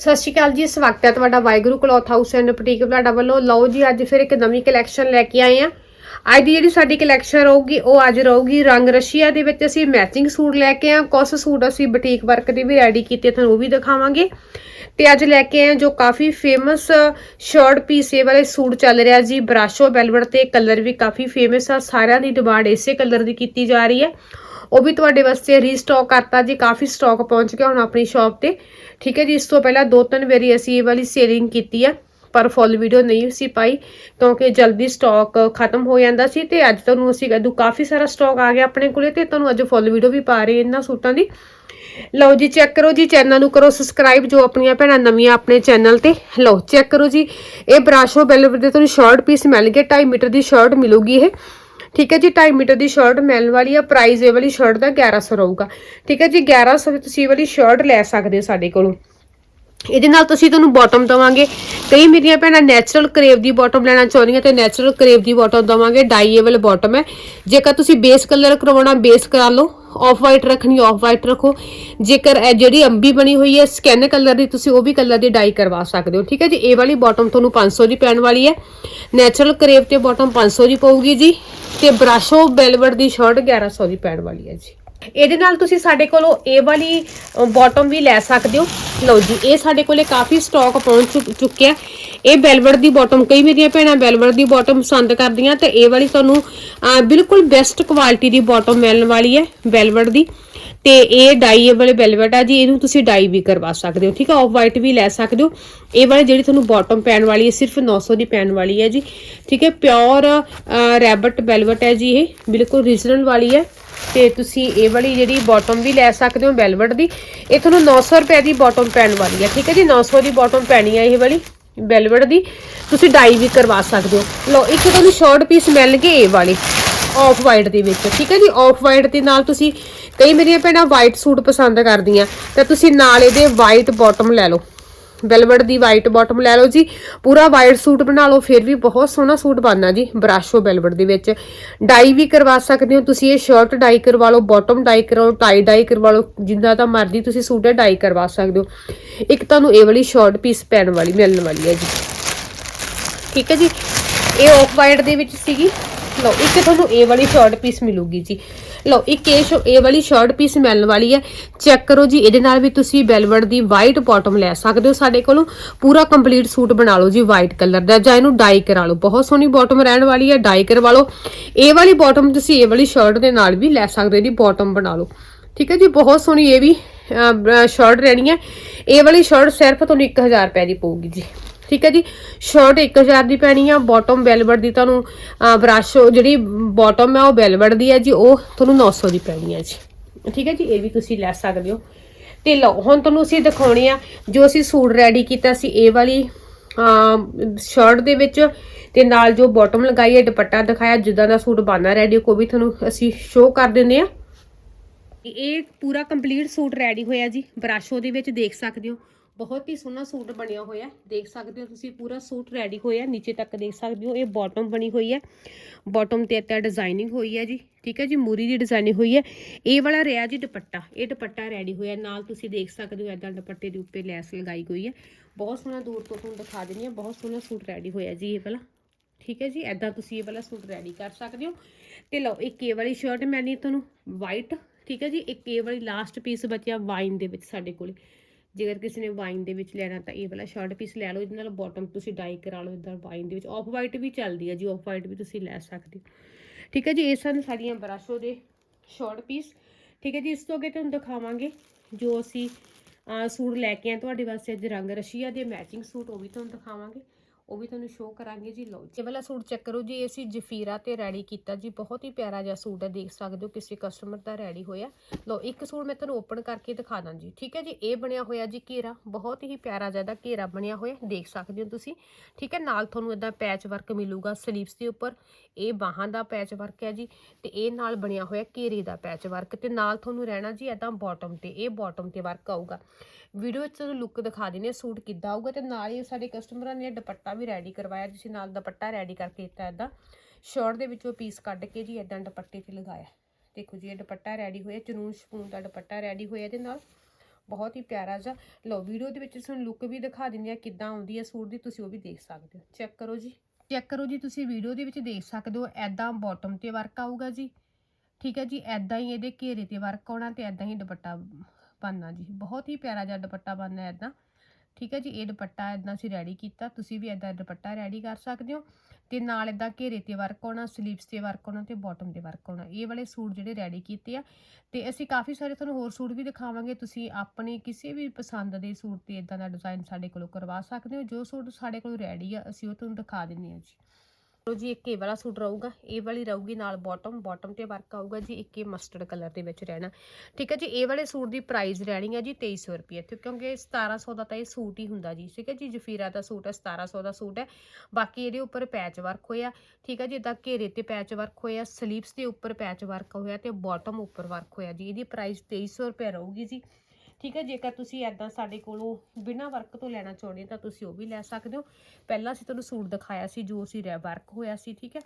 ਸਤਿ ਸ਼੍ਰੀ ਅਕਾਲ ਜੀ, ਸਵਾਗਤ ਹੈ ਤੁਹਾਡਾ Waheguru cloth house and boutique ਤੁਹਾਡਾ ਵੱਲੋਂ। ਲਓ ਜੀ, ਅੱਜ ਫਿਰ ਇੱਕ ਨਵੀਂ ਕਲੈਕਸ਼ਨ ਲੈ ਕੇ ਆਏ ਆ ਅੱਜ ਦੀ ਜਿਹੜੀ ਸਾਡੀ ਕਲੈਕਸ਼ਨ ਰਹੂਗੀ, ਉਹ ਅੱਜ ਰਹੂਗੀ ਰੰਗ ਰਸ਼ੀਆ ਦੇ ਵਿੱਚ। ਅਸੀਂ ਮੈਚਿੰਗ ਸੂਟ ਲੈ ਕੇ ਆ ਕੁਝ ਸੂਟ ਅਸੀਂ ਬੁਟੀਕ ਵਰਕ ਦੇ ਵੀ ਰੈਡੀ ਕੀਤੇ, ਤੁਹਾਨੂੰ ਉਹ ਵੀ ਦਿਖਾਵਾਂਗੇ। ਤੇ ਅੱਜ ਲੈ ਕੇ ਆਏ ਹਾਂ ਜੋ ਕਾਫੀ ਫੇਮਸ ਸ਼ਰਟ ਪੀਸੇ ਵਾਲੇ ਸੂਟ ਚੱਲ ਰਿਹਾ ਜੀ। ਬਰਾਸ਼ੋ ਵੈਲਵਟ ਤੇ ਕਲਰ ਵੀ ਕਾਫੀ ਫੇਮਸ ਆ। ਸਾਰਿਆਂ ਦੀ ਡਿਮਾਂਡ ਇਸੇ ਕਲਰ ਦੀ ਕੀਤੀ ਜਾ ਰਹੀ ਹੈ। ਉਹ ਵੀ ਤੁਹਾਡੇ ਵਾਸਤੇ ਰੀਸਟਾਕ ਕਰਤਾ ਜੀ। ਕਾਫੀ ਸਟਾਕ ਪਹੁੰਚ ਗਿਆ ਹੁਣ ਆਪਣੀ ਸ਼ਾਪ ਤੇ। ਠੀਕ ਹੈ ਜੀ, ਇਸ ਤੋਂ ਪਹਿਲਾਂ ਦੋ ਤਿੰਨ ਵਾਰੀ ਅਸੀਂ ਇਹ ਵਾਲੀ ਸੇਲਿੰਗ ਕੀਤੀ ਆ, ਪਰ ਫੁੱਲ ਵੀਡੀਓ ਨਹੀਂ ਸੀ ਪਾਈ, ਕਿਉਂਕਿ ਜਲਦੀ ਸਟਾਕ ਖਤਮ ਹੋ ਜਾਂਦਾ ਸੀ ਤੇ ਅੱਜ ਤੁਹਾਨੂੰ ਅਸੀਂ ਕਹਦੂ ਕਾਫੀ ਸਾਰਾ ਸਟਾਕ ਆ ਗਿਆ ਆਪਣੇ ਕੋਲੇ ਤੇ ਤੁਹਾਨੂੰ ਅੱਜ ਫੁੱਲ ਵੀਡੀਓ ਵੀ ਪਾ ਰਹੇ ਇਹਨਾਂ ਸੂਟਾਂ ਦੀ। ਲਓ ਜੀ ਚੈੱਕ ਕਰੋ ਜੀ ਚੈਨਲ ਨੂੰ ਕਰੋ ਸਬਸਕ੍ਰਾਈਬ ਜੋ ਆਪਣੀਆਂ ਭੈਣਾਂ ਨਵੀਆਂ ਆਪਣੇ ਚੈਨਲ ਤੇ। ਲਓ ਚੈੱਕ ਕਰੋ ਜੀ, ਇਹ ਬਰਾਸ਼ੋ ਬੈਲਵਰ ਦੇ ਤੁਹਾਨੂੰ ਸ਼ਾਰਟ ਪੀਸ ਮਿਲ ਗਏ 2.5 ਮੀਟਰ ਦੀ ਸ਼ਰਟ ਮਿਲੂਗੀ ਇਹ। ਠੀਕ ਹੈ ਜੀ 2.5 ਮੀਟਰ ਦੀ ਸ਼ਰਟ ਮਿਲਣ ਵਾਲੀ ਆ ਪ੍ਰਾਈਸ ਇਹ ਵਾਲੀ ਸ਼ਰਟ ਦਾ 1100 ਰਹੂਗਾ। ਠੀਕ ਹੈ ਜੀ 1100 ਵਿੱਚ ਤੁਸੀਂ ਇਹ ਵਾਲੀ ਸ਼ਰਟ ਲੈ ਸਕਦੇ ਹੋ ਸਾਡੇ ਕੋਲੋਂ। ਇਹਦੇ ਨਾਲ ਤੁਸੀਂ ਤੁਹਾਨੂੰ ਬਾਟਮ ਦਵਾਂਗੇ। ਕਈ ਮੇਰੀਆਂ ਭੈਣਾਂ ਨੈਚੁਰਲ ਕਰੇਵ ਦੀ ਬਾਟਮ ਲੈਣਾ ਚਾਹੁੰਦੀਆਂ ਤੇ ਨੈਚੁਰਲ ਕਰੇਵ ਦੀ ਬਾਟਮ ਦਵਾਂਗੇ। ਡਾਈਏਬਲ ਬਾਟਮ ਹੈ। ਜੇਕਰ ਤੁਸੀਂ ਬੇਸ ਕਲਰ ਕਰਵਾਉਣਾ ਬੇਸ ਕਰਾ ਲਓ। ਆਫ ਵਾਈਟ ਰੱਖਣੀ ਆਫ ਵਾਈਟ ਰੱਖੋ। ਜੇਕਰ ਜਿਹੜੀ ਅੰਬੀ ਬਣੀ ਹੋਈ ਹੈ ਸਕੈਨ ਕਲਰ ਦੀ, ਤੁਸੀਂ ਉਹ ਵੀ ਕਲਰ ਦੀ ਡਾਈ ਕਰਵਾ ਸਕਦੇ ਹੋ। ਠੀਕ ਹੈ ਜੀ? ਇਹ ਵਾਲੀ ਬਾਟਮ ਤੁਹਾਨੂੰ 500 ਦੀ ਪੈਣ ਵਾਲੀ ਹੈ। ਨੈਚੁਰਲ ਕਰੇਵ ਤੇ ਬਾਟਮ 500 ਦੀ ਪਊਗੀ ਜੀ। ਤੇ ਬਰਾਸ਼ੋ ਵੈਲਵਟ ਦੀ ਸ਼ਰਟ 1100 ਦੀ ਪੈਣ ਵਾਲੀ ਹੈ ਜੀ। ਇਹਦੇ ਨਾਲ ਤੁਸੀਂ ਸਾਡੇ ਕੋਲੋਂ ਇਹ ਵਾਲੀ ਬਾਟਮ ਵੀ ਲੈ ਸਕਦੇ ਹੋ। ਲਓ ਜੀ, ਇਹ ਸਾਡੇ ਕੋਲੇ ਕਾਫੀ ਸਟਾਕ ਪਹੁੰਚ ਚੁੱਕ- ਚੁੱਕਿਆ ਇਹ ਬੈਲਵਟ ਦੀ ਬਾਟਮ ਕਈ ਮੇਰੀਆਂ ਭੈਣਾਂ ਵੈਲਵਟ ਦੀ ਬਾਟਮ ਪਸੰਦ ਕਰਦੀਆਂ, ਤੇ ਇਹ ਵਾਲੀ ਤੁਹਾਨੂੰ ਬਿਲਕੁਲ ਬੈਸਟ ਕੁਆਲਿਟੀ ਦੀ ਬਾਟਮ ਮਿਲਣ ਵਾਲੀ ਹੈ ਬੈਲਵਟ ਦੀ। ਤੇ ਇਹ ਡਾਈਏਬਲ ਬੈਲਵਟ ਆ ਜੀ, ਇਹਨੂੰ ਤੁਸੀਂ ਡਾਈ ਵੀ ਕਰਵਾ ਸਕਦੇ ਹੋ, ਠੀਕ ਆ ਆਫ ਵਾਈਟ ਵੀ ਲੈ ਸਕਦੇ ਹੋ। ਇਹ ਵਾਲੀ ਜਿਹੜੀ ਤੁਹਾਨੂੰ ਬਾਟਮ ਪੈਣ ਵਾਲੀ ਹੈ, ਸਿਰਫ 900 ਦੀ ਪੈਣ ਵਾਲੀ ਹੈ ਜੀ, ਠੀਕ ਹੈ? ਪਿਓਰ ਰੈਬਟ ਬੈਲਵਟ ਹੈ ਜੀ ਇਹ, ਬਿਲਕੁਲ ਰੀਜਨਲ ਵਾਲੀ ਹੈ। ਤੇ ਤੁਸੀਂ ਇਹ ਵਾਲੀ ਜਿਹੜੀ ਬਾਟਮ ਵੀ ਲੈ ਸਕਦੇ ਹੋ ਵੈਲਵਟ ਦੀ। ਇਹ ਤੁਹਾਨੂੰ 900 ਰੁਪਏ ਦੀ ਬਾਟਮ ਪੈਣ ਵਾਲੀ ਹੈ ਠੀਕ ਹੈ ਜੀ? 900 ਦੀ ਬਾਟਮ ਪੈਣੀ ਹੈ ਇਹ ਵਾਲੀ ਵੈਲਵਟ ਦੀ। ਤੁਸੀਂ ਡਾਈ ਵੀ ਕਰਵਾ ਸਕਦੇ ਹੋ। ਲਓ, ਇੱਕ ਤੁਹਾਨੂੰ ਸ਼ਾਰਟ ਪੀਸ ਮਿਲ ਗਏ ਇਹ ਵਾਲੀ ਆਫ ਵਾਈਟ ਦੇ ਵਿੱਚ, ਠੀਕ ਹੈ ਜੀ? ਆਫ ਵਾਈਟ ਦੇ ਨਾਲ ਤੁਸੀਂ, ਕਈ ਮੇਰੀਆਂ ਭੈਣਾਂ ਵਾਈਟ ਸੂਟ ਪਸੰਦ ਕਰਦੀਆਂ, ਤਾਂ ਤੁਸੀਂ ਨਾਲ ਇਹਦੇ ਵਾਈਟ ਬਾਟਮ ਲੈ ਲਓ। ਵੈਲਵਟ ਦੀ ਵਾਈਟ ਬਾਟਮ ਲੈ ਲਓ ਜੀ। ਪੂਰਾ ਵਾਈਟ ਸੂਟ ਬਣਾ ਲਓ, ਫਿਰ ਵੀ ਬਹੁਤ ਸੋਹਣਾ ਸੂਟ ਬਣਨਾ ਜੀ, ਬਰਾਸ਼ੋ ਵੈਲਵਟ ਦੇ ਵਿੱਚ। ਡਾਈ ਵੀ ਕਰਵਾ ਸਕਦੇ ਹੋ ਤੁਸੀਂ, ਇਹ ਸ਼ਰਟ ਡਾਈ ਕਰਵਾ ਲਓ ਬਾਟਮ ਡਾਈ ਕਰਵਾਓ ਟਾਈ ਡਾਈ ਕਰਵਾ ਲਓ ਜਿੰਦਾ ਤਾਂ ਮਰਜ਼ੀ ਤੁਸੀਂ ਸੂਟ ਹੈ ਡਾਈ ਕਰਵਾ ਸਕਦੇ ਹੋ। ਇੱਕ ਤੁਹਾਨੂੰ ਇਹ ਵਾਲੀ ਸ਼ਾਰਟ ਪੀਸ ਪੈਣ ਵਾਲੀ ਮਿਲਣ ਵਾਲੀ ਹੈ ਜੀ। ਠੀਕ ਹੈ ਜੀ? ਇਹ ਆਫ ਵਾਈਟ ਦੇ ਵਿੱਚ ਸੀਗੀ। ਲਓ, ਇੱਕ ਤੁਹਾਨੂੰ ਇਹ ਵਾਲੀ ਸ਼ਾਰਟ ਪੀਸ ਮਿਲੂਗੀ ਜੀ। ਲਓ ਇੱਕ ਇਹ ਸ਼ੋ- ਇਹ ਵਾਲੀ ਸ਼ਰਟ ਪੀਸ ਮਿਲਣ ਵਾਲੀ ਹੈ। ਚੈੱਕ ਕਰੋ ਜੀ, ਇਹਦੇ ਨਾਲ ਵੀ ਤੁਸੀਂ ਵੈਲਵਟ ਦੀ ਵਾਈਟ ਬਾਟਮ ਲੈ ਸਕਦੇ ਹੋ। ਸਾਡੇ ਕੋਲੋਂ ਪੂਰਾ ਕੰਪਲੀਟ ਸੂਟ ਬਣਾ ਲਓ ਜੀ ਵਾਈਟ ਕਲਰ ਦਾ। ਜਾਂ ਇਹਨੂੰ ਡਾਈ ਕਰਾ ਲਓ। ਬਹੁਤ ਸੋਹਣੀ ਬਾਟਮ ਰਹਿਣ ਵਾਲੀ ਹੈ ਡਾਈ ਕਰਵਾ ਲਓ। ਇਹ ਵਾਲੀ ਬਾਟਮ ਤੁਸੀਂ ਇਹ ਵਾਲੀ ਸ਼ਰਟ ਦੇ ਨਾਲ ਵੀ ਲੈ ਸਕਦੇ ਹੋ ਜੀ ਬਾਟਮ ਬਣਾ ਲਓ। ਠੀਕ ਹੈ ਜੀ, ਬਹੁਤ ਸੋਹਣੀ ਇਹ ਵੀ ਸ਼ਰਟ ਰਹਿਣੀ ਹੈ। ਇਹ ਵਾਲੀ ਸ਼ਰਟ ਸਿਰਫ ਤੁਹਾਨੂੰ 1000 ਰੁਪਏ ਦੀ ਪਊਗੀ ਜੀ। ਠੀਕ ਹੈ ਜੀ। ਸ਼ਰਟ 1000 ਦੀ ਪੈਣੀ ਆ ਬਾਟਮ ਵੈਲਵਟ ਦੀ ਤੁਹਾਨੂੰ ਬ੍ਰਸ਼ ਜਿਹੜੀ ਬਾਟਮ ਹੈ ਉਹ ਵੈਲਵਟ ਦੀ ਹੈ ਜੀ, ਉਹ ਤੁਹਾਨੂੰ 900 ਦੀ ਪੈਣੀ ਹੈ ਜੀ। ਠੀਕ ਹੈ ਜੀ, ਇਹ ਵੀ ਤੁਸੀਂ ਲੈ ਸਕਦੇ ਹੋ। ਤੇ ਲਓ, ਹੁਣ ਤੁਹਾਨੂੰ ਅਸੀਂ ਦਿਖਾਉਣੇ ਆ, ਜੋ ਅਸੀਂ ਸੂਟ ਰੈਡੀ ਕੀਤਾ ਸੀ, ਇਹ ਵਾਲੀ ਸ਼ਰਟ ਦੇ ਵਿੱਚ ਤੇ ਨਾਲ ਜੋ ਬਾਟਮ ਲਗਾਈ ਹੈ, ਦੁਪੱਟਾ ਦਿਖਾਇਆ, ਜਿੱਦਾਂ ਦਾ ਸੂਟ ਬਾਨਾ ਰੈਡੀ ਕੋ ਵੀ ਤੁਹਾਨੂੰ ਅਸੀਂ ਸ਼ੋਅ ਕਰ ਦਿੰਦੇ ਆ। ਇਹ ਪੂਰਾ ਕੰਪਲੀਟ ਸੂਟ ਰੈਡੀ ਹੋਇਆ ਜੀ ਬਰਾਸ਼ੋ ਦੇ ਵਿੱਚ ਦੇਖ ਸਕਦੇ ਹੋ। ਬਹੁਤ ਹੀ ਸੋਹਣਾ ਸੂਟ ਬਣਿਆ ਹੋਇਆ ਦੇਖ ਸਕਦੇ ਹੋ ਤੁਸੀਂ, ਪੂਰਾ ਸੂਟ ਰੈਡੀ ਹੋਇਆ ਨੀਚੇ ਤੱਕ ਦੇਖ ਸਕਦੇ ਹੋ, ਇਹ ਬਾਟਮ ਬਣੀ ਹੋਈ ਹੈ। ਬਾਟਮ ਤੇ ਇੱਦਾਂ ਡਿਜ਼ਾਈਨਿੰਗ ਹੋਈ ਹੈ ਜੀ। ਠੀਕ ਹੈ ਜੀ, ਮੂਰੀ ਦੀ ਡਿਜ਼ਾਈਨਿੰਗ ਹੋਈ ਹੈ। ਇਹ ਵਾਲਾ ਰਿਹਾ ਜੀ ਦੁਪੱਟਾ। ਇਹ ਦੁਪੱਟਾ ਰੈਡੀ ਹੋਇਆ ਨਾਲ ਤੁਸੀਂ ਦੇਖ ਸਕਦੇ ਹੋ ਇੱਦਾਂ ਦੁਪੱਟੇ ਦੇ ਉੱਤੇ ਲੈਸ ਲਗਾਈ ਹੋਈ ਹੈ। ਬਹੁਤ ਸੋਹਣਾ ਦੂਰ ਤੋਂ ਤੁਹਾਨੂੰ ਦਿਖਾ ਦਿੰਦੀ ਹਾਂ। ਬਹੁਤ ਸੋਹਣਾ ਸੂਟ ਰੈਡੀ ਹੋਇਆ ਜੀ ਇਹ ਵਾਲਾ। ਠੀਕ ਹੈ ਜੀ ਐਦਾਂ ਤੁਸੀਂ ਇਹ ਵਾਲਾ ਸੂਟ ਰੈਡੀ ਕਰ ਸਕਦੇ ਹੋ। ਤੇ ਲਓ, ਇੱਕ ਇਹ ਵਾਲੀ ਸ਼ਰਟ ਮੈਨੀ ਤੁਹਾਨੂੰ ਵਾਈਟ ਠੀਕ ਹੈ ਜੀ, ਇੱਕ ਇਹ ਵਾਲੀ ਲਾਸਟ ਪੀਸ ਬਚਿਆ ਵਾਈਨ ਦੇ ਵਿੱਚ ਸਾਡੇ ਕੋਲੇ। ਜੇਕਰ ਕਿਸੇ ਨੇ ਵਾਈਨ ਦੇ ਵਿੱਚ ਲੈਣਾ ਤਾਂ ਇਹ ਵਾਲਾ ਸ਼ਰਟ ਪੀਸ ਲੈ ਲਓ, ਇਹਦੇ ਨਾਲ ਬਾਟਮ ਤੁਸੀਂ ਡਾਈ ਕਰਾ ਲਓ ਇਦਾਂ ਵਾਈਨ ਦੇ ਵਿੱਚ। ਆਫ ਵਾਈਟ ਵੀ ਚੱਲਦੀ ਹੈ ਜੀ ਆਫ ਵਾਈਟ ਵੀ ਤੁਸੀਂ ਲੈ ਸਕਦੇ ਹੋ। ਠੀਕ ਹੈ ਜੀ, ਇਹ ਸਨ ਸਾਡੀਆਂ ਬਰਾਸ਼ੋ ਦੇ ਸ਼ਾਰਟ ਪੀਸ ਠੀਕ ਹੈ ਜੀ, ਇਸ ਤੋਂ ਅੱਗੇ ਤੁਹਾਨੂੰ ਦਿਖਾਵਾਂਗੇ ਜੋ ਅਸੀਂ ਸੂਟ ਲੈ ਕੇ ਆਏ। ਤੁਹਾਡੇ ਵਾਸਤੇ ਅੱਜ ਰੰਗ ਰਸ਼ੀਆ ਦੇ ਮੈਚਿੰਗ ਸੂਟ ਉਹ ਵੀ ਤੁਹਾਨੂੰ ਦਿਖਾਵਾਂਗੇ। ਉਹ ਵੀ ਤੁਹਾਨੂੰ ਸ਼ੋਅ ਕਰਾਂਗੇ ਜੀ, ਲਓ ਇਹ ਵਾਲਾ ਸੂਟ ਚੈੱਕ ਕਰੋ ਜੀ, ਇਹ ਅਸੀਂ ਜਫੀਰਾ ਤੇ ਰੈਡੀ ਕੀਤਾ ਜੀ, ਬਹੁਤ ਹੀ ਪਿਆਰਾ ਜਿਹਾ ਸੂਟ ਹੈ, ਦੇਖ ਸਕਦੇ ਹੋ ਕਿਸੇ ਕਸਟਮਰ ਦਾ ਰੈਡੀ ਹੋਇਆ। ਲਓ, ਇੱਕ ਸੂਟ ਮੈਂ ਤੁਹਾਨੂੰ ਓਪਨ ਕਰਕੇ ਦਿਖਾ ਦਾਂ ਜੀ, ਠੀਕ ਹੈ ਜੀ? ਇਹ ਬਣਿਆ ਹੋਇਆ ਜੀ ਘੇਰਾ, ਬਹੁਤ ਹੀ ਪਿਆਰਾ ਜਿਹਾ ਘੇਰਾ ਬਣਿਆ ਹੋਇਆ, ਦੇਖ ਸਕਦੇ ਹੋ ਤੁਸੀਂ, ਠੀਕ ਹੈ? ਨਾਲ ਤੁਹਾਨੂੰ ਇਦਾਂ ਪੈਚ ਵਰਕ ਮਿਲੂਗਾ ਸਲੀਵਸ ਦੇ ਉੱਪਰ, ਇਹ ਬਾਹਾਂ ਦਾ ਪੈਚ ਵਰਕ ਹੈ ਜੀ, ਤੇ ਇਹ ਨਾਲ ਬਣਿਆ ਹੋਇਆ ਘੇਰੇ ਦਾ ਪੈਚ ਵਰਕ ਤੇ ਨਾਲ ਤੁਹਾਨੂੰ ਰਹਿਣਾ ਜੀ ਇਦਾਂ ਬਾਟਮ ਤੇ, ਇਹ ਬਾਟਮ ਤੇ ਵਰਕ ਆਊਗਾ। ਵੀਡੀਓ 'ਚ ਤੁਹਾਨੂੰ ਲੁੱਕ ਦਿਖਾ ਦਿੰਦੇ ਹਾਂ ਸੂਟ ਕਿੱਦਾਂ ਆਊਗਾ, ਤੇ ਨਾਲ ਹੀ ਸਾਡੇ ਕਸਟਮਰਾਂ ਨੇ ਦੁਪੱਟਾ ਵੀ ਰੈਡੀ ਕਰਵਾਇਆ, ਤੁਸੀਂ ਨਾਲ ਦੁਪੱਟਾ ਰੈਡੀ ਕਰਕੇ ਦਿੱਤਾ ਇਦਾਂ ਸ਼ਰਟ ਦੇ ਵਿੱਚੋਂ ਪੀਸ ਕੱਢ ਕੇ ਜੀ ਇਦਾਂ ਦੁਪੱਟੇ ਤੇ ਲਗਾਇਆ। ਦੇਖੋ ਜੀ, ਇਹ ਦੁਪੱਟਾ ਰੈਡੀ ਹੋਇਆ, ਚਨੂਨ ਸ਼ਪੂਨ ਦਾ ਦੁਪੱਟਾ ਰੈਡੀ ਹੋਇਆ ਇਹਦੇ ਨਾਲ। ਬਹੁਤ ਹੀ ਪਿਆਰਾ ਜਿਹਾ। ਲਓ ਵੀਡੀਓ ਦੇ ਵਿੱਚ ਤੁਹਾਨੂੰ ਲੁੱਕ ਵੀ ਦਿਖਾ ਦਿੰਦੇ ਆ ਕਿੱਦਾਂ ਆਉਂਦੀ ਹੈ ਸੂਟ ਦੀ, ਤੁਸੀਂ ਉਹ ਵੀ ਦੇਖ ਸਕਦੇ ਹੋ। ਚੈੱਕ ਕਰੋ ਜੀ। ਚੈੱਕ ਕਰੋ ਜੀ, ਤੁਸੀਂ ਵੀਡੀਓ ਦੇ ਵਿੱਚ ਦੇਖ ਸਕਦੇ ਹੋ ਐਦਾਂ ਬਾਟਮ ਤੇ ਵਰਕ ਆਊਗਾ ਜੀ। ਠੀਕ ਹੈ ਜੀ ਐਦਾਂ ਹੀ ਇਹਦੇ ਘੇਰੇ ਤੇ ਵਰਕ ਆਉਣਾ ਤੇ ਐਦਾਂ ਹੀ ਦੁਪੱਟਾ ਬਣਨਾ ਜੀ। ਬਹੁਤ ਹੀ ਪਿਆਰਾ ਜਿਹਾ ਦੁਪੱਟਾ ਬਣਨਾ ਐਦਾਂ ਠੀਕ ਹੈ ਜੀ, ਇਹ ਦੁਪੱਟਾ ਐਦਾਂ ਅਸੀਂ ਰੈਡੀ ਕੀਤਾ, ਤੁਸੀਂ ਵੀ ਐਦਾਂ ਦੁਪੱਟਾ ਰੈਡੀ ਕਰ ਸਕਦੇ ਹੋ ਤੇ ਨਾਲ ਐਦਾਂ ਘੇਰੇ ਤੇ ਵਰਕ ਹੋਣਾ ਸਲੀਵਸ ਤੇ ਵਰਕ ਹੋਣਾ ਤੇ ਬਾਟਮ ਤੇ ਵਰਕ ਹੋਣਾ ਇਹ ਵਾਲੇ ਸੂਟ ਜਿਹੜੇ ਰੈਡੀ ਕੀਤੇ ਆ ਤੇ ਅਸੀਂ ਕਾਫੀ ਸਾਰੇ ਤੁਹਾਨੂੰ ਹੋਰ ਸੂਟ ਵੀ ਦਿਖਾਵਾਂਗੇ, ਤੁਸੀਂ ਆਪਣੇ ਕਿਸੇ ਵੀ ਪਸੰਦ ਦੇ ਸੂਟ ਤੇ ਇਦਾਂ ਦਾ ਡਿਜ਼ਾਈਨ ਸਾਡੇ ਕੋਲੋਂ ਕਰਵਾ ਸਕਦੇ ਹੋ, ਜੋ ਸੂਟ ਸਾਡੇ ਕੋਲ ਰੈਡੀ ਆ, ਅਸੀਂ ਉਹ ਤੁਹਾਨੂੰ ਦਿਖਾ ਦਿੰਨੇ ਆ ਜੀ। ਲੋ ਜੀ ਇੱਕ ਇਹ ਵਾਲਾ ਸੂਟ ਰਹੂਗਾ, ਇਹ ਵਾਲੀ ਰਹੂਗੀ ਨਾਲ ਬਾਟਮ ਬਾਟਮ ਤੇ ਵਰਕ ਆਊਗਾ ਜੀ ਇੱਕ ਇਹ ਮਸਟਰਡ ਕਲਰ ਦੇ ਵਿੱਚ ਰਹਿਣਾ। ਠੀਕ ਹੈ ਜੀ, ਇਹ ਵਾਲੇ ਸੂਟ ਦੀ ਪ੍ਰਾਈਸ ਰਹਿਣੀ ਹੈ ਜੀ 2300 ਰੁਪਏ ਤੇ ਕਿਉਂਕਿ 1700 ਦਾ ਤਾਂ ਇਹ ਸੂਟ ਹੀ ਹੁੰਦਾ ਜੀ। ਠੀਕ ਹੈ ਜੀ, ਜਫੀਰਾ ਦਾ ਸੂਟ ਹੈ 1700 ਦਾ ਸੂਟ ਹੈ। ਬਾਕੀ ਇਹਦੇ ਉੱਪਰ ਪੈਚ ਵਰਕ ਹੋਇਆ। ਠੀਕ ਹੈ ਜੀ ਇਦਾਂ ਘੇਰੇ ਤੇ ਪੈਚ ਵਰਕ ਹੋਇਆ ਸਲੀਵਸ ਦੇ ਉੱਪਰ ਪੈਚ ਵਰਕ ਹੋਇਆ ਤੇ ਬਾਟਮ ਉੱਪਰ ਵਰਕ ਹੋਇਆ ਜੀ। ਇਹਦੀ ਪ੍ਰਾਈਸ 2300 ਰੁਪਏ ਰਹੂਗੀ ਜੀ। ਠੀਕ ਹੈ, ਜੇਕਰ ਤੁਸੀਂ ਐਦਾਂ ਸਾਡੇ ਕੋਲੋਂ ਬਿਨਾਂ ਵਰਕ ਤੋਂ ਲੈਣਾ ਚਾਹੁੰਦੇ ਹੋ, ਤਾਂ ਤੁਸੀਂ ਉਹ ਵੀ ਲੈ ਸਕਦੇ ਹੋ। ਪਹਿਲਾਂ ਅਸੀਂ ਤੁਹਾਨੂੰ ਸੂਟ ਦਿਖਾਇਆ ਸੀ, ਜੋ ਅਸੀਂ ਰੈ ਵਰਕ ਹੋਇਆ ਸੀ, ਠੀਕ ਹੈ।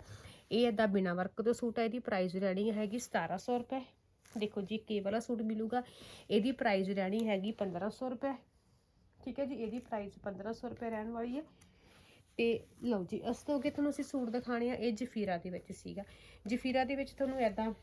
ਇਹ ਐਦਾਂ ਬਿਨਾਂ ਵਰਕ ਤੋਂ ਸੂਟ ਹੈ, ਇਹਦੀ ਪ੍ਰਾਈਸ ਰਹਿਣੀ ਹੈਗੀ 1700 ਰੁਪਏ। ਦੇਖੋ ਜੀ ਕੇ ਵਾਲਾ ਸੂਟ ਮਿਲੂਗਾ, ਇਹਦੀ ਪ੍ਰਾਈਸ ਰਹਿਣੀ ਹੈਗੀ 1500 ਰੁਪਏ। ਠੀਕ ਹੈ ਜੀ, ਇਹਦੀ ਪ੍ਰਾਈਸ 1500 ਰੁਪਏ ਰਹਿਣ ਵਾਲੀ ਹੈ। ਤੇ ਲਓ ਜੀ, ਇਸ ਤੋਂ ਅੱਗੇ ਤੁਹਾਨੂੰ ਅਸੀਂ ਸੂਟ ਦਿਖਾਣੇ ਆ, ਇਹ ਜਫੀਰਾ ਦੇ ਵਿੱਚ ਸੀਗਾ। ਜਫੀਰਾ ਦੇ ਵਿੱਚ ਤੁਹਾਨੂੰ ਐਦਾਂ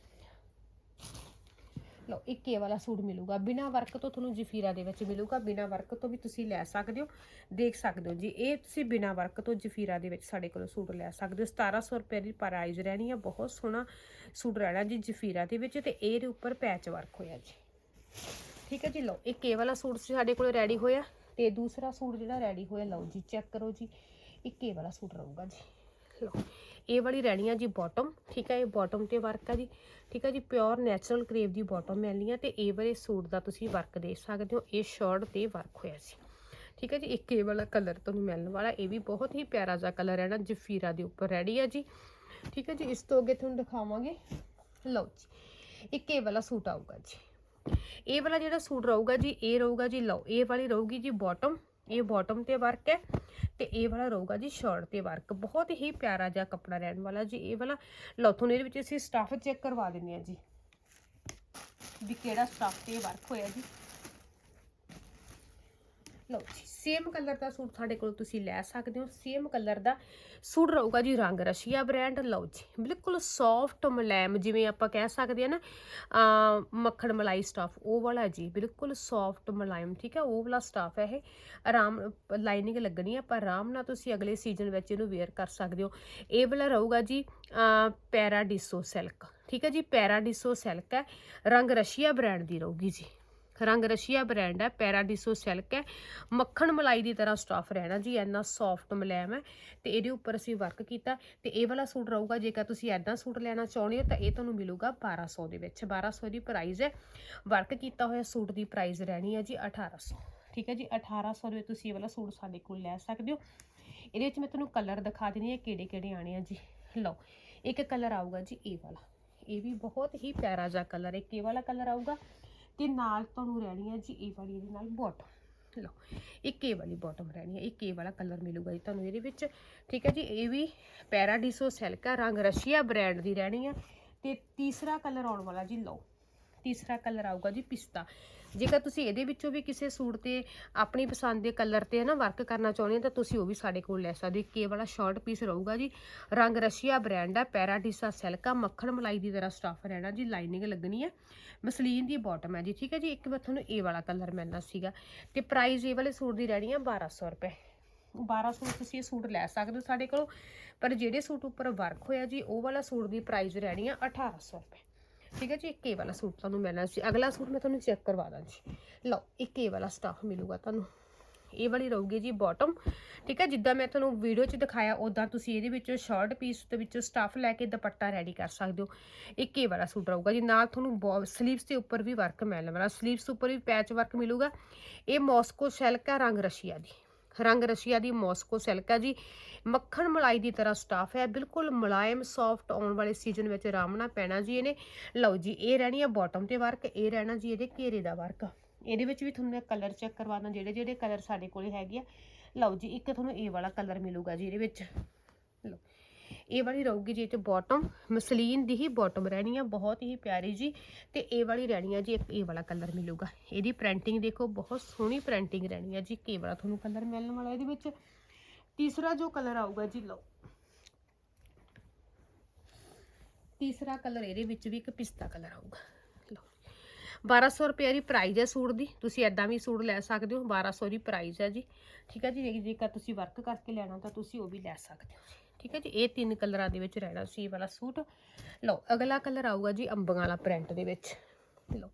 ਲਓ, ਇੱਕ ਇਹ ਵਾਲਾ ਸੂਟ ਮਿਲੂਗਾ। ਬਿਨਾ ਵਰਕ ਤੋਂ ਤੁਹਾਨੂੰ ਜਫੀਰਾ ਦੇ ਵਿੱਚ ਮਿਲੂਗਾ। ਬਿਨਾ ਵਰਕ ਤੋਂ ਵੀ ਤੁਸੀਂ ਲੈ ਸਕਦੇ ਹੋ, ਦੇਖ ਸਕਦੇ ਹੋ ਜੀ। ਇਹ ਤੁਸੀਂ ਬਿਨਾ ਵਰਕ ਤੋਂ ਜਫੀਰਾ ਦੇ ਵਿੱਚ ਸਾਡੇ ਕੋਲੋਂ ਸੂਟ ਲੈ ਸਕਦੇ ਹੋ। 1700 ਰੁਪਏ ਦੀ ਪ੍ਰਾਈਸ ਰਹਿਣੀ ਆ, ਬਹੁਤ ਸੋਹਣਾ ਸੂਟ ਰਹਿਣਾ ਜੀ ਜਫੀਰਾ ਦੇ ਵਿੱਚ ਤੇ ਇਹਦੇ ਉੱਪਰ ਪੈਚ ਵਰਕ ਹੋਇਆ ਜੀ। ਠੀਕ ਹੈ ਜੀ, ਲਓ, ਇੱਕ ਇਹ ਵਾਲਾ ਸੂਟ ਸਾਡੇ ਕੋਲ ਰੈਡੀ ਹੋਇਆ ਤੇ ਦੂਸਰਾ ਸੂਟ ਜਿਹੜਾ ਰੈਡੀ ਹੋਇਆ, ਲਓ ਜੀ ਚੈੱਕ ਕਰੋ ਜੀ। ਇੱਕ ਇਹ ਵਾਲਾ ਸੂਟ ਰਹੂਗਾ ਜੀ। ਲਓ ਇਹ ਵਾਲੀ ਰਹਿਣੀ ਆ ਜੀ ਬਾਟਮ ਠੀਕ ਹੈ ਇਹ ਬਾਟਮ ਤੇ ਵਰਕ ਆ ਜੀ। ਠੀਕ ਹੈ ਜੀ ਪਿਓਰ ਨੈਚੁਰਲ ਕਰੇਵ ਦੀ ਬਾਟਮ ਮਿਲਣੀ ਆ ਤੇ ਇਹ ਵਾਲੇ ਸੂਟ ਦਾ ਤੁਸੀਂ ਵਰਕ ਦੇਖ ਸਕਦੇ ਹੋ, ਇਹ ਸ਼ਰਟ ਤੇ ਵਰਕ ਹੋਇਆ ਸੀ। ਠੀਕ ਹੈ ਜੀ, ਇੱਕ ਇਹ ਵਾਲਾ ਕਲਰ ਤੁਹਾਨੂੰ ਮਿਲਣ ਵਾਲਾ, ਇਹ ਵੀ ਬਹੁਤ ਹੀ ਪਿਆਰਾ ਜਿਹਾ ਕਲਰ ਹੈ ਨਾ, ਜਫੀਰਾ ਦੇ ਉੱਪਰ ਰੈਡੀ ਆ ਜੀ। ਠੀਕ ਹੈ ਜੀ, ਇਸ ਤੋਂ ਅੱਗੇ ਤੁਹਾਨੂੰ ਦਿਖਾਵਾਂਗੇ। ਲਓ ਜੀ, ਇੱਕ ਇਹ ਵਾਲਾ ਸੂਟ ਆਊਗਾ ਜੀ। ਇਹ ਵਾਲਾ ਜਿਹੜਾ ਸੂਟ ਰਹੂਗਾ ਜੀ, ਇਹ ਰਹੂਗਾ ਜੀ, ਲਓ, ਇਹ ਵਾਲੀ ਰਹੂਗੀ ਜੀ ਬਾਟਮ ਇਹ ਬਾਟਮ ਤੇ ਵਰਕ ਹੈ ਤੇ ਇਹ ਵਾਲਾ ਰਹੂਗਾ ਜੀ ਸ਼ਰਟ ਤੇ ਵਰਕ ਬਹੁਤ ਹੀ ਪਿਆਰਾ ਜਿਹਾ ਕੱਪੜਾ ਰਹਿਣ ਵਾਲਾ ਜੀ, ਇਹ ਵਾਲਾ। ਲਓ, ਤੁਹਾਨੂੰ ਇਹਦੇ ਵਿੱਚ ਅਸੀਂ ਸਟਾਫ ਚੈੱਕ ਕਰਵਾ ਦਿੰਦੇ ਆ ਜੀ ਵੀ ਕਿਹੜਾ ਸਟਾਫ ਤੇ ਵਰਕ ਹੋਇਆ ਜੀ। ਲਓ ਜੀ ਸੇਮ ਕਲਰ ਦਾ ਸੂਟ ਸਾਡੇ ਕੋਲ ਤੁਸੀਂ ਲੈ ਸਕਦੇ ਹੋ ਸੇਮ ਕਲਰ ਦਾ ਸੂਟ ਰਹੂਗਾ ਜੀ ਰੰਗ ਰਸ਼ੀਆ ਬ੍ਰਾਂਡ ਲਓ ਜੀ, ਬਿਲਕੁਲ ਸੌਫਟ ਮੁਲਾਇਮ ਜਿਵੇਂ ਆਪਾਂ ਕਹਿ ਸਕਦੇ ਆ ਨਾ ਮੱਖਣ ਮਲਾਈ ਸਟਫ ਉਹ ਵਾਲਾ ਜੀ, ਬਿਲਕੁਲ ਸੌਫਟ ਮੁਲਾਇਮ ਠੀਕ ਹੈ, ਉਹ ਵਾਲਾ ਸਟਾਫ ਹੈ ਇਹ, ਆਰਾਮ ਲਾਈਨਿੰਗ ਲੱਗਣੀ ਹੈ ਪਰ ਆਰਾਮ ਨਾਲ ਤੁਸੀਂ ਅਗਲੇ ਸੀਜ਼ਨ ਵਿੱਚ ਇਹਨੂੰ ਵੇਅਰ ਕਰ ਸਕਦੇ ਹੋ। ਇਹ ਵਾਲਾ ਰਹੂਗਾ ਜੀ ਪੈਰਾਡੀਸੋ ਸਿਲਕ ਠੀਕ ਹੈ ਜੀ, ਪੈਰਾਡੀਸੋ ਸਿਲਕ ਹੈ, ਰੰਗ ਰਸ਼ੀਆ ਬ੍ਰਾਂਡ ਦੀ ਰਹੂਗੀ ਜੀ। ਰੰਗ ਰਸ਼ੀਆ ਬ੍ਰਾਂਡ ਹੈ ਪੈਰਾਡੀਸੋ ਸਿਲਕ ਹੈ। ਮੱਖਣ ਮਲਾਈ ਦੀ ਤਰ੍ਹਾਂ ਸਟਫ ਰਹਿਣਾ ਜੀ, ਇੰਨਾ ਸੌਫਟ ਮਲੈਮ ਹੈ। ਤੇ ਇਹਦੇ ਉੱਪਰ ਅਸੀਂ ਵਰਕ ਕੀਤਾ। ਤੇ ਇਹ ਵਾਲਾ ਸੂਟ ਰਹੂਗਾ, ਜੇਕਰ ਤੁਸੀਂ ਐਦਾਂ ਸੂਟ ਲੈਣਾ ਚਾਹੁੰਦੇ ਹੋ, ਤਾਂ ਇਹ ਤੁਹਾਨੂੰ ਮਿਲੂਗਾ 1200 ਦੇ ਵਿੱਚ। 1200 ਦੀ ਪ੍ਰਾਈਸ ਹੈ। ਵਰਕ ਕੀਤਾ ਹੋਇਆ ਸੂਟ ਦੀ ਪ੍ਰਾਈਸ ਰਹਿਣੀ ਹੈ ਜੀ 1800 ਠੀਕ ਹੈ ਜੀ 1800 ਦੇ ਵਿੱਚ ਤੁਸੀਂ ਇਹ ਵਾਲਾ ਸੂਟ ਸਾਡੇ ਕੋਲ ਲੈ ਸਕਦੇ ਹੋ। ਇਹਦੇ ਵਿੱਚ ਮੈਂ ਤੁਹਾਨੂੰ ਕਲਰ ਦਿਖਾ ਦਿੰਦੀ ਹਾਂ ਕਿਹੜੇ ਕਿਹੜੇ ਆਣੇ ਆ ਜੀ। ਲਓ, ਇੱਕ ਕਲਰ ਆਊਗਾ ਜੀ ਇਹ ਵਾਲਾ। ਇਹ ਵੀ ਬਹੁਤ ਹੀ ਪਿਆਰਾ ਜਿਹਾ ਕਲਰ ਹੈ। ਇਹ ਵਾਲਾ ਕਲਰ ਆਊਗਾ। ਤੇ ਨਾਲ ਤੁਹਾਨੂੰ ਰਹਿਣੀ ਹੈ ਜੀ ਇਹ ਵਾਲੀ ਇਹਦੇ ਨਾਲ ਬਾਟਮ ਲਓ, ਇੱਕ ਇਹ ਵਾਲੀ ਬਾਟਮ ਰਹਿਣੀ ਹੈ ਇੱਕ ਇਹ ਵਾਲਾ ਕਲਰ ਮਿਲੂਗਾ ਜੀ ਤੁਹਾਨੂੰ ਇਹਦੇ ਵਿੱਚ। ਠੀਕ ਹੈ ਜੀ, ਇਹ ਵੀ ਪੈਰਾਡੀਸੋ ਸਿਲਕਾ ਰੰਗ ਰਸ਼ੀਆ ਬ੍ਰਾਂਡ ਦੀ ਰਹਿਣੀ ਹੈ ਤੇ ਤੀਸਰਾ ਕਲਰ ਆਉਣ ਵਾਲਾ ਜੀ, ਲਓ, ਤੀਸਰਾ ਕਲਰ ਆਊਗਾ ਜੀ ਪਿਸਤਾ। ਜੇਕਰ ਤੁਸੀਂ ਇਹਦੇ ਵਿੱਚੋਂ ਵੀ ਕਿਸੇ ਸੂਟ ਤੇ ਆਪਣੀ ਪਸੰਦ ਦੇ ਕਲਰ ਤੇ ਹੈ ਨਾ ਵਰਕ ਕਰਨਾ ਚਾਹੁੰਦੇ ਹੋ, ਤਾਂ ਤੁਸੀਂ ਉਹ ਵੀ ਸਾਡੇ ਕੋਲ ਲੈ ਸਕਦੇ ਹੋ। ਕੇ ਵਾਲਾ ਸ਼ਾਰਟ ਪੀਸ ਰਹੂਗਾ ਜੀ। ਰੰਗ ਰਸ਼ੀਆ ਬ੍ਰਾਂਡ ਹੈ ਪੈਰਾਡੀਸਾ ਸਿਲਕਾ ਮੱਖਣ ਮਲਾਈ ਦੀ ਤਰ੍ਹਾਂ ਸਟਫ ਰਹਿਣਾ ਜੀ ਲਾਈਨਿੰਗ ਲੱਗਣੀ ਹੈ ਮਸਲੀਨ ਦੀ ਬਾਟਮ ਹੈ ਜੀ, ਠੀਕ ਹੈ ਜੀ। ਇੱਕ ਵਾਰ ਤੁਹਾਨੂੰ ਇਹ ਵਾਲਾ ਕਲਰ ਮਿਲਣਾ ਸੀਗਾ। ਤੇ ਪ੍ਰਾਈਸ ਇਹ ਵਾਲੇ ਸੂਟ ਦੀ ਰਹਿਣੀ ਹੈ 1200 ਰੁਪਏ। 1200 ਵਿੱਚ ਤੁਸੀਂ ਇਹ ਸੂਟ ਲੈ ਸਕਦੇ ਹੋ ਸਾਡੇ ਕੋਲੋਂ। ਪਰ ਜਿਹੜੇ ਸੂਟ ਉੱਪਰ ਵਰਕ ਹੋਇਆ ਜੀ, ਉਹ ਵਾਲਾ ਸੂਟ ਦੀ ਪ੍ਰਾਈਸ ਰਹਿਣੀ ਹੈ 1800 ਰੁਪਏ। ਠੀਕ ਹੈ ਜੀ, ਇੱਕ ਇਹ ਵਾਲਾ ਸੂਟ ਤੁਹਾਨੂੰ ਮਿਲਣਾ ਸੀ ਅਗਲਾ ਸੂਟ ਮੈਂ ਤੁਹਾਨੂੰ ਚੈੱਕ ਕਰਵਾ ਦਾਂ ਜੀ। ਲਓ, ਇੱਕ ਇਹ ਵਾਲਾ ਸਟਾਫ ਮਿਲੂਗਾ ਤੁਹਾਨੂੰ। ਇਹ ਵਾਲੀ ਰਹੂਗੀ ਜੀ ਬਾਟਮ ਠੀਕ ਹੈ, ਜਿੱਦਾਂ ਮੈਂ ਤੁਹਾਨੂੰ ਵੀਡੀਓ 'ਚ ਦਿਖਾਇਆ ਉਦਾਂ ਤੁਸੀਂ ਇਹਦੇ ਵਿੱਚੋਂ ਸ਼ਾਰਟ ਪੀਸ ਦੇ ਵਿੱਚੋਂ ਸਟਾਫ ਲੈ ਕੇ ਦੁਪੱਟਾ ਰੈਡੀ ਕਰ ਸਕਦੇ ਹੋ। ਇੱਕ ਇਹ ਵਾਲਾ ਸੂਟ ਰਹੂਗਾ ਜੀ। ਨਾਲ ਤੁਹਾਨੂੰ ਸਲੀਵਸ ਦੇ ਉੱਪਰ ਵੀ ਵਰਕ ਮਿਲਣ ਵਾਲਾ। ਸਲੀਵਸ ਉੱਪਰ ਵੀ ਪੈਚ ਵਰਕ ਮਿਲੂਗਾ। ਇਹ ਮੌਸਕੋ ਸਿਲਕ ਹੈ, ਰੰਗ ਰਸ਼ੀਆ ਦੀ। ਰੰਗ ਰਸ਼ੀਆ ਦੀ ਮੌਸਕੋ ਸਿਲਕ ਹੈ ਜੀ। ਮੱਖਣ ਮਲਾਈ ਦੀ ਤਰ੍ਹਾਂ ਸਟਾਫ ਹੈ। ਬਿਲਕੁਲ ਮੁਲਾਇਮ ਸੌਫਟ ਆਉਣ ਵਾਲੇ ਸੀਜ਼ਨ ਵਿੱਚ ਆਰਾਮ ਨਾਲ ਪੈਣਾ ਜੀ ਇਹਨੇ। ਲਓ ਜੀ, ਇਹ ਰਹਿਣੀ ਹੈ ਬਾਟਮ ਤੇ ਵਰਕ ਇਹ ਰਹਿਣਾ ਜੀ ਇਹਦੇ ਘੇਰੇ ਦਾ ਵਰਕ ਇਹਦੇ ਵਿੱਚ ਵੀ ਤੁਹਾਨੂੰ ਮੈਂ ਕਲਰ ਚੈੱਕ ਕਰਵਾਉਣਾ ਜਿਹੜੇ ਜਿਹੜੇ ਕਲਰ ਸਾਡੇ ਕੋਲੇ ਹੈਗੇ ਆ। ਲਓ ਜੀ, ਇੱਕ ਤੁਹਾਨੂੰ ਇਹ ਵਾਲਾ ਕਲਰ ਮਿਲੂਗਾ ਜੀ ਇਹਦੇ ਵਿੱਚ। ਲਓ। ਇਹ ਵਾਲੀ ਰਹੂਗੀ ਜੀ ਤੇ ਬਾਟਮ ਮਸਲੀਨ ਦੀ ਹੀ ਬਾਟਮ ਰਹਿਣੀ ਆ, ਬਹੁਤ ਹੀ ਪਿਆਰੀ ਜੀ। ਤੇ ਇਹ ਵਾਲੀ ਰਹਿਣੀ ਆ ਜੀ, ਇੱਕ ਇਹ ਵਾਲਾ ਕਲਰ ਮਿਲੂਗਾ। ਇਹਦੀ ਪ੍ਰਿੰਟਿੰਗ ਦੇਖੋ, ਬਹੁਤ ਸੋਹਣੀ ਪ੍ਰਿੰਟਿੰਗ ਰਹਿਣੀ ਆ ਜੀ, ਕੀ ਵਾਲਾ ਤੁਹਾਨੂੰ ਕਲਰ ਮਿਲਣ ਵਾਲਾ ਇਹਦੇ ਵਿੱਚ। ਤੀਸਰਾ ਜੋ ਕਲਰ ਆਊਗਾ ਜੀ, ਲਓ। ਤੀਸਰਾ ਕਲਰ ਇਹਦੇ ਵਿੱਚ ਵੀ ਇੱਕ ਪਿਸਤਾ ਕਲਰ ਆਊਗਾ। ਲਓ। 1200 ਰੁਪਏ ਦੀ ਪ੍ਰਾਈਸ ਹੈ ਸੂਟ ਦੀ। ਤੁਸੀਂ ਐਦਾਂ ਵੀ ਸੂਟ ਲੈ ਸਕਦੇ ਹੋ 1200 ਦੀ ਪ੍ਰਾਈਸ ਹੈ ਜੀ। ਠੀਕ ਹੈ ਜੀ ਜੇਕਰ ਤੁਸੀਂ ਵਰਕ ਕਰਕੇ ਲੈਣਾ ਤਾਂ ਤੁਸੀਂ ਉਹ ਵੀ ਲੈ ਸਕਦੇ ਹੋ ਠੀਕ ਹੈ ਜੀ, ਇਹ ਤਿੰਨ ਕਲਰਾਂ ਦੇ ਵਿੱਚ ਰਹਿਣਾ ਸੀ ਇਹ ਵਾਲਾ ਸੂਟ। ਲਓ, ਅਗਲਾ ਕਲਰ ਆਊਗਾ ਜੀ ਅੰਬਾਂ ਵਾਲਾ ਪ੍ਰਿੰਟ ਦੇ ਵਿੱਚ। ਲਓ,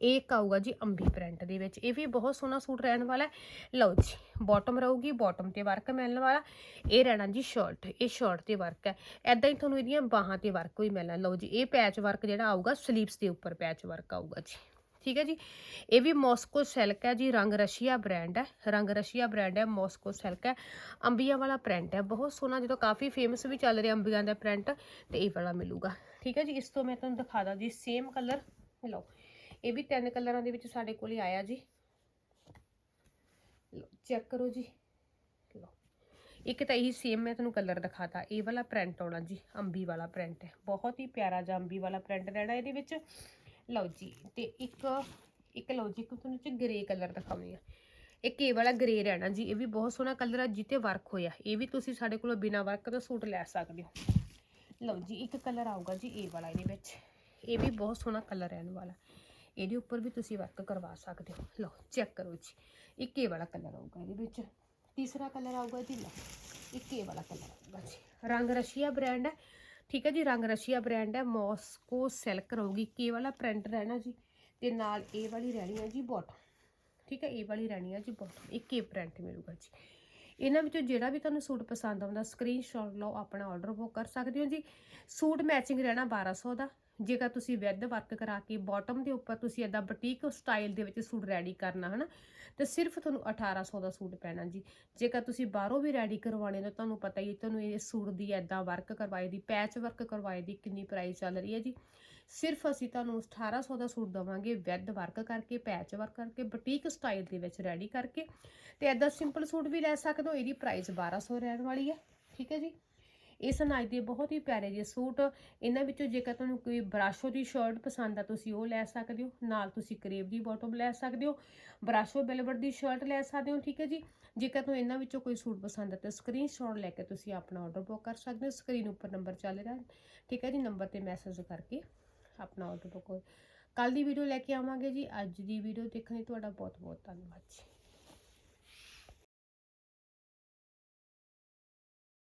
ਇਹ ਇੱਕ ਆਊਗਾ ਜੀ ਅੰਬੀ ਪ੍ਰਿੰਟ ਦੇ ਵਿੱਚ। ਇਹ ਵੀ ਬਹੁਤ ਸੋਹਣਾ ਸੂਟ ਰਹਿਣ ਵਾਲਾ ਹੈ। ਲਓ ਜੀ ਬਾਟਮ ਰਹੂਗੀ ਬਾਟਮ ਤੇ ਵਰਕ ਮਿਲਣ ਵਾਲਾ। ਇਹ ਰਹਿਣਾ ਜੀ ਸ਼ਰਟ ਇਹ ਸ਼ਰਟ ਤੇ ਵਰਕ ਹੈ। ਐਦਾਂ ਹੀ ਤੁਹਾਨੂੰ ਇਹਦੀਆਂ ਬਾਹਾਂ ਤੇ ਵਰਕ ਵੀ ਮਿਲਣਾ। ਲਓ ਜੀ, ਇਹ ਪੈਚ ਵਰਕ ਜਿਹੜਾ ਆਊਗਾ ਸਲੀਵਸ ਦੇ ਉੱਪਰ ਪੈਚ ਵਰਕ ਆਊਗਾ ਜੀ। ਠੀਕ ਹੈ ਜੀ। ਇਹ ਵੀ ਮੋਸਕੋ ਸਿਲਕ ਹੈ ਜੀ, ਰੰਗ ਰਸ਼ੀਆ ਬ੍ਰਾਂਡ ਹੈ। ਰੰਗ ਰਸ਼ੀਆ ਬ੍ਰਾਂਡ ਹੈ ਮੋਸਕੋ ਸਿਲਕ ਹੈ। ਅੰਬੀਆਂ ਵਾਲਾ ਪ੍ਰਿੰਟ ਹੈ, ਬਹੁਤ ਸੋਹਣਾ, ਜਦੋਂ ਕਾਫੀ ਫੇਮਸ ਵੀ ਚੱਲ ਰਿਹਾ ਅੰਬੀਆਂ ਦਾ ਪ੍ਰਿੰਟ ਤੇ ਇਹ ਵਾਲਾ ਮਿਲੂਗਾ। ਠੀਕ ਹੈ ਜੀ, ਇਸ ਤੋਂ ਮੈਂ ਤੁਹਾਨੂੰ ਦਿਖਾ ਦਾਂ ਜੀ ਸੇਮ ਕਲਰ ਲਓ। ਇਹ ਵੀ ਤਿੰਨ ਕਲਰਾਂ ਦੇ ਵਿੱਚ ਸਾਡੇ ਕੋਲ ਹੀ ਆਇਆ ਜੀ। ਲਓ ਚੈੱਕ ਕਰੋ ਜੀ। ਲਓ, ਇੱਕ ਤਾਂ ਇਹੀ ਸੇਮ ਮੈਂ ਤੁਹਾਨੂੰ ਕਲਰ ਦਿਖਾਤਾ। ਇਹ ਵਾਲਾ ਪ੍ਰਿੰਟ ਆਉਣਾ ਜੀ, ਅੰਬੀ ਵਾਲਾ ਪ੍ਰਿੰਟ ਹੈ। ਬਹੁਤ ਹੀ ਪਿਆਰਾ ਜਿਹਾ ਅੰਬੀ ਵਾਲਾ ਪ੍ਰਿੰਟ ਰਹਿਣਾ ਇਹਦੇ ਵਿੱਚ। ਲਓ ਜੀ, ਤੇ ਇੱਕ ਇੱਕ ਲਓ ਜੀ, ਇੱਕ ਤੁਹਾਨੂੰ ਚ ਗ੍ਰੇ ਕਲਰ ਦਿਖਾਉਣੀ ਆ। ਇੱਕ ਇਹ ਵਾਲਾ ਗ੍ਰੇ ਰਹਿਣਾ ਜੀ, ਇਹ ਵੀ ਬਹੁਤ ਸੋਹਣਾ ਕਲਰ ਆ ਜਿੱਤੇ ਵਰਕ ਹੋਇਆ। ਇਹ ਵੀ ਤੁਸੀਂ ਸਾਡੇ ਕੋਲੋਂ ਬਿਨਾ ਵਰਕ ਤੋਂ ਸੂਟ ਲੈ ਸਕਦੇ ਹੋ। ਲਓ ਜੀ, ਇੱਕ ਕਲਰ ਆਊਗਾ ਜੀ, ਇਹ ਵਾਲਾ ਇਹਦੇ ਵਿੱਚ। ਇਹ ਵੀ ਬਹੁਤ ਸੋਹਣਾ ਕਲਰ ਰਹਿਣ ਵਾਲਾ। ਇਹਦੇ ਉੱਪਰ ਵੀ ਤੁਸੀਂ ਵਰਕ ਕਰਵਾ ਸਕਦੇ ਹੋ। ਲਓ ਚੈੱਕ ਕਰੋ ਜੀ। ਇੱਕ ਇਹ ਵਾਲਾ ਕਲਰ ਆਊਗਾ ਇਹਦੇ ਵਿੱਚ। ਤੀਸਰਾ ਕਲਰ ਆਊਗਾ ਜੀ, ਲਓ। ਇੱਕ ਇਹ ਵਾਲਾ ਕਲਰ ਆਊਗਾ ਜੀ। ਰੰਗ ਰਸ਼ੀਆ ਬ੍ਰਾਂਡ ਹੈ ਠੀਕ ਹੈ ਜੀ, ਰੰਗ ਰਸ਼ੀਆ ਬ੍ਰਾਂਡ ਹੈ ਮੋਸਕੋ ਸਿਲਕ ਰਹੂਗੀ ਕੇ ਵਾਲਾ ਪ੍ਰਿੰਟ ਰਹਿਣਾ ਜੀ, ਤੇ ਨਾਲ ਇਹ ਵਾਲੀ ਰਹਿਣੀ ਹੈ ਜੀ ਬਾਟਮ ਠੀਕ ਹੈ ਇਹ ਵਾਲੀ ਰਹਿਣੀ ਹੈ ਜੀ ਬਾਟਮ ਇੱਕ ਹੀ ਪ੍ਰਿੰਟ ਮਿਲੂਗਾ ਜੀ। ਇਹਨਾਂ ਵਿੱਚੋਂ ਜਿਹੜਾ ਵੀ ਤੁਹਾਨੂੰ ਸੂਟ ਪਸੰਦ ਆਉਂਦਾ ਸਕਰੀਨਸ਼ਾਟ ਲਓ, ਆਪਣਾ ਆਰਡਰ ਬੁੱਕ ਕਰ ਸਕਦੇ ਹੋ ਜੀ। ਸੂਟ ਮੈਚਿੰਗ ਰਹਿਣਾ 1200 ਦਾ ਜੇਕਰ ਤੁਸੀਂ ਵਿਦ ਵਰਕ ਕਰਾ ਕੇ ਬਾਟਮ ਦੇ ਉੱਪਰ ਤੁਸੀਂ ਇਦਾਂ ਬੁਟੀਕ ਸਟਾਈਲ ਦੇ ਵਿੱਚ ਸੂਟ ਰੈਡੀ ਕਰਨਾ, ਹਨਾ? ਤੇ ਸਿਰਫ ਤੁਹਾਨੂੰ 1800 ਦਾ ਸੂਟ ਪੈਣਾ ਜੀ। ਜੇਕਰ ਤੁਸੀਂ ਬਾਹਰੋਂ ਵੀ ਰੈਡੀ ਕਰਵਾਉਣੇ ਤਾਂ ਤੁਹਾਨੂੰ ਪਤਾ ਹੀ ਹੈ, ਤੁਹਾਨੂੰ ਇਹ ਸੂਟ ਦੀ ਇਦਾਂ ਵਰਕ ਕਰਵਾਏ ਦੀ ਪੈਚ ਵਰਕ ਕਰਵਾਏ ਦੀ ਕਿੰਨੀ ਪ੍ਰਾਈਸ ਚੱਲ ਰਹੀ ਹੈ ਜੀ। ਸਿਰਫ ਅਸੀਂ ਤੁਹਾਨੂੰ 1800 ਦਾ ਸੂਟ ਦਵਾਂਗੇ ਵਿਦ ਵਰਕ ਕਰਕੇ ਪੈਚ ਵਰਕ ਕਰਕੇ ਬੁਟੀਕ ਸਟਾਈਲ ਦੇ ਵਿੱਚ ਰੈਡੀ ਕਰਕੇ। ਤੇ ਇਦਾਂ ਸਿੰਪਲ ਸੂਟ ਵੀ ਲੈ ਸਕਦੇ ਹੋ, ਇਹਦੀ ਪ੍ਰਾਈਸ 1200 ਰਹਿਣ ਵਾਲੀ ਹੈ, ਠੀਕ ਹੈ ਜੀ? ਇਸ ਸਨਾਈ ਦੇ ਬਹੁਤ ਹੀ ਪਿਆਰੇ ਜਿਹੇ ਸੂਟ। ਇਹਨਾਂ ਵਿੱਚੋਂ ਜੇਕਰ ਤੁਹਾਨੂੰ ਕੋਈ ਬਰਾਸ਼ੋ ਦੀ ਸ਼ਰਟ ਪਸੰਦ ਆ, ਤੁਸੀਂ ਉਹ ਲੈ ਸਕਦੇ ਹੋ। ਨਾਲ ਤੁਸੀਂ ਕਰੇਬ ਦੀ ਬਾਟਮ ਲੈ ਸਕਦੇ ਹੋ। ਬਰਾਸ਼ੋ ਬੈਲਵਟ ਦੀ ਸ਼ਰਟ ਲੈ ਸਕਦੇ ਹੋ, ਠੀਕ ਹੈ ਜੀ। ਜੇਕਰ ਤੁਹਾਨੂੰ ਇਹਨਾਂ ਵਿੱਚੋਂ ਕੋਈ ਸੂਟ ਪਸੰਦ ਹੈ ਤਾਂ ਸਕਰੀਨਸ਼ਾਟ ਲੈ ਕੇ ਤੁਸੀਂ ਆਪਣਾ ਆਰਡਰ ਬੁੱਕ ਕਰ ਸਕਦੇ ਹੋ। ਸਕਰੀਨ ਉੱਪਰ ਨੰਬਰ ਚੱਲ ਰਿਹਾ, ਠੀਕ ਹੈ ਜੀ। ਨੰਬਰ ਤੇ ਮੈਸੇਜ ਕਰਕੇ ਆਪਣਾ ਆਰਡਰ ਬੁੱਕ ਕੱਲ ਦੀ ਵੀਡੀਓ ਲੈ ਕੇ ਆਵਾਂਗੇ ਜੀ। ਅੱਜ ਦੀ ਵੀਡੀਓ ਦੇਖਣ ਲਈ ਤੁਹਾਡਾ ਬਹੁਤ ਬਹੁਤ ਧੰਨਵਾਦ ਜੀ।